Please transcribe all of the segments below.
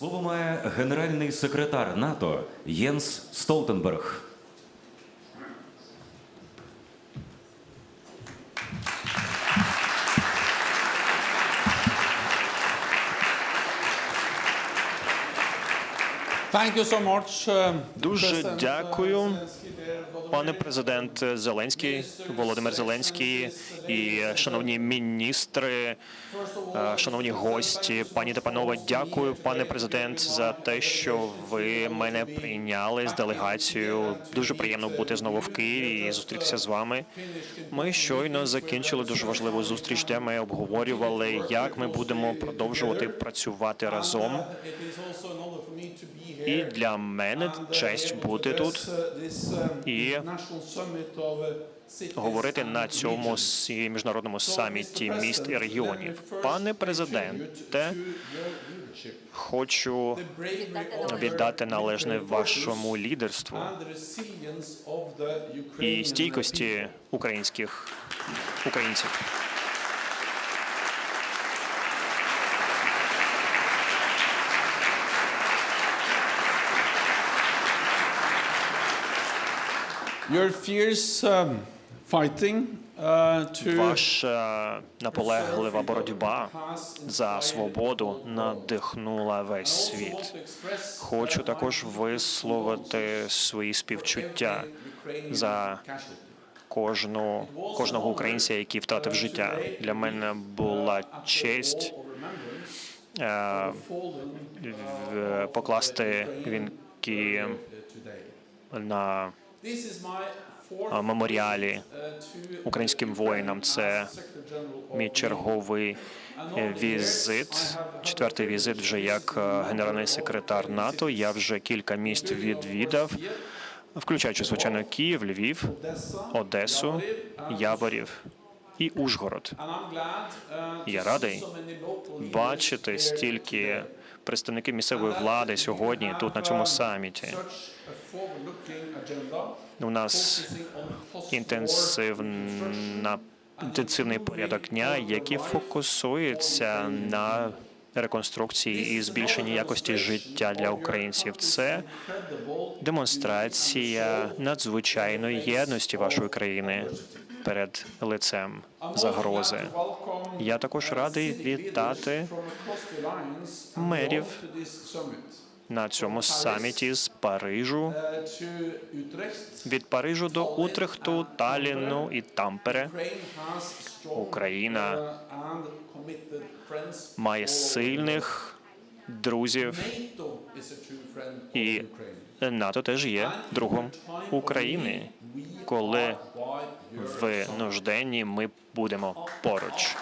Слово має генеральний секретар НАТО Єнс Столтенберг. Uh, Дуже uh, дякую. Пане президент Зеленський, Володимир Зеленський і шановні міністри, е, шановні гості, пані та панове, дякую, пане президент, за те, що ви мене прийняли з делегацією. Дуже приємно бути знову в Києві і зустрітися з вами. Ми щойно закінчили дуже важливу зустріч, де ми обговорювали, як ми будемо продовжувати працювати разом. І для мене честь бути тут. І говорити на цьому міжнародному саміті міст і регіонів. Пане президенте, хочу віддати належне вашому лідерству і стійкості українських українців. Your fierce um, Ваша наполеглива боротьба за свободу надихнула весь світ. Хочу також висловити свої співчуття за кожну кожного українця, який втратив життя. Для мене була честь е, покласти вінки на Меморіалі українським воїнам. Це мій черговий е, візит, четвертий візит вже як е, генеральний секретар НАТО. Я вже кілька міст відвідав, включаючи звичайно Київ, Львів, Одесу, Яворів і Ужгород. Я радий бачити стільки представників місцевої влади сьогодні тут на цьому саміті. У нас інтенсивна інтенсивний порядок дня, який фокусується на реконструкції і збільшенні якості життя для українців. Це демонстрація надзвичайної єдності вашої країни перед лицем загрози. Я також радий вітати мерів. На цьому саміті з Парижу, від Парижу до Утрехту, Таліну і Тампере. Україна має сильних друзів, і. НАТО теж є другом України. Коли By your в нужденні ми будемо поруч.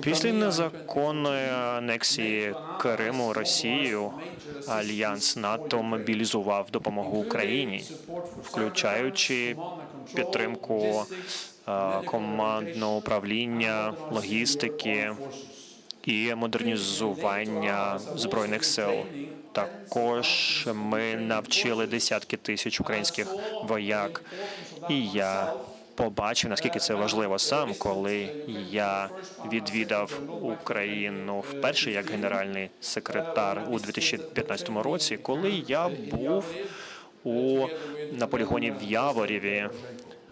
Після Crimea in незаконної анексії Криму Росією альянс НАТО мобілізував допомогу Україні, включаючи підтримку е, командного управління, логістики і модернізування збройних сил. Також ми навчили десятки тисяч українських вояк, і я побачив наскільки це важливо сам, коли я відвідав Україну вперше як генеральний секретар у 2015 році, коли я був у на полігоні в Яворіві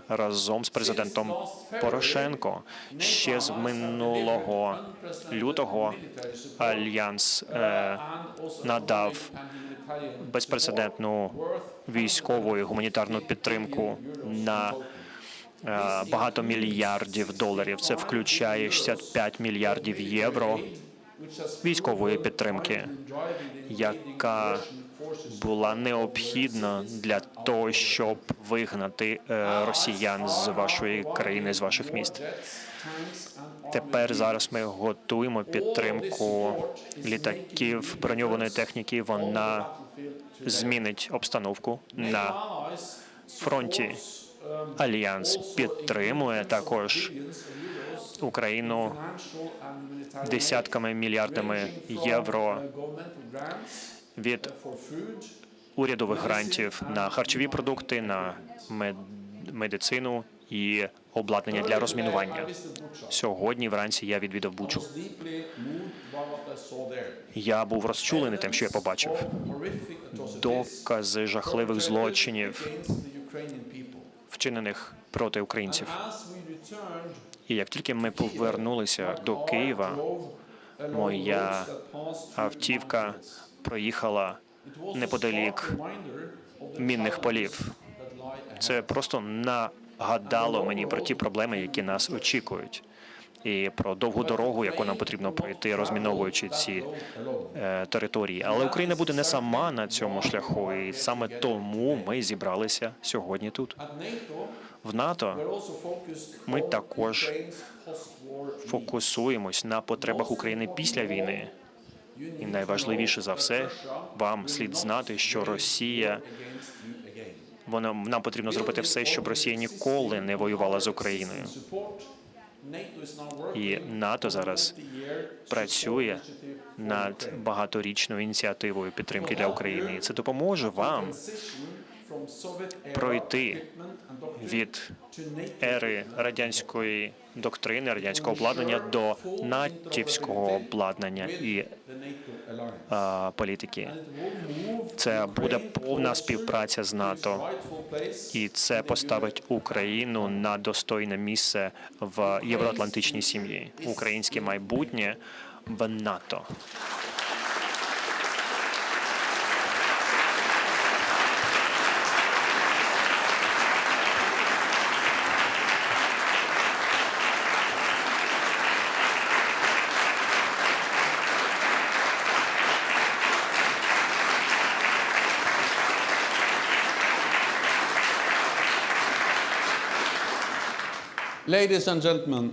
разом з президентом Порошенко. Ще з минулого лютого альянс е, надав безпрецедентну військову і гуманітарну підтримку на багато мільярдів доларів. Це включає 65 мільярдів євро військової підтримки, яка була необхідна для того, щоб вигнати е, росіян з вашої країни, з ваших міст. Тепер зараз ми готуємо підтримку літаків броньованої техніки. Вона змінить обстановку на фронті. Альянс підтримує також Україну десятками мільярдами євро від урядових грантів на харчові продукти, на мед- медицину і обладнання для розмінування. Сьогодні вранці я відвідав Бучу. Я був розчулений тим, що я побачив. Докази жахливих злочинів, вчинених проти українців. І як тільки ми повернулися до Києва, моя автівка проїхала неподалік мінних полів. Це просто нагадало мені про ті проблеми, які нас очікують, і про довгу дорогу, яку нам потрібно пройти, розміновуючи ці е, території. Але Україна буде не сама на цьому шляху, і саме тому ми зібралися сьогодні тут. В НАТО Ми також фокусуємось на потребах України після війни. І найважливіше за все, вам слід знати, що Росія вона нам потрібно зробити все, щоб Росія ніколи не воювала з Україною. І НАТО зараз працює над багаторічною ініціативою підтримки для України. І це допоможе вам пройти від ери радянської доктрини, радянського обладнання до натівського обладнання. і а, політики. Це буде повна співпраця з НАТО. І це поставить Україну на достойне місце в євроатлантичній сім'ї. Українське майбутнє в НАТО.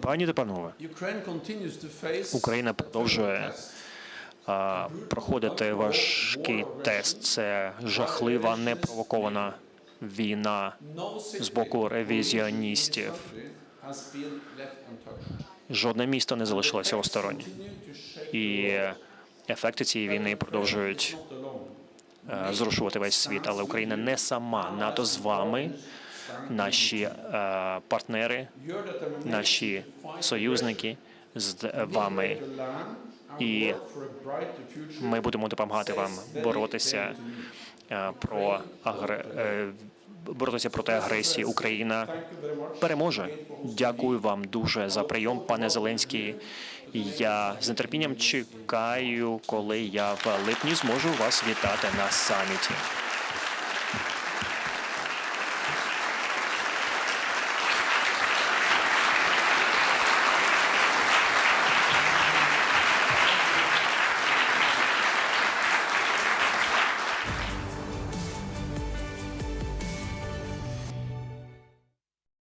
Пані та панове, Україна продовжує а, проходити важкий тест. Це жахлива, непровокована війна з боку ревізіоністів. Жодне місто не залишилося осторонь. І ефекти цієї війни продовжують е, зрушувати весь світ. Але Україна не сама. НАТО з вами, наші е, партнери, наші союзники з вами. to І Ми будемо допомагати вам боротися е, про агре... е, боротися проти агресії. Україна переможе. Дякую вам дуже за прийом, пане Зеленський. Я з нетерпінням чекаю, коли я в липні зможу вас вітати на саміті.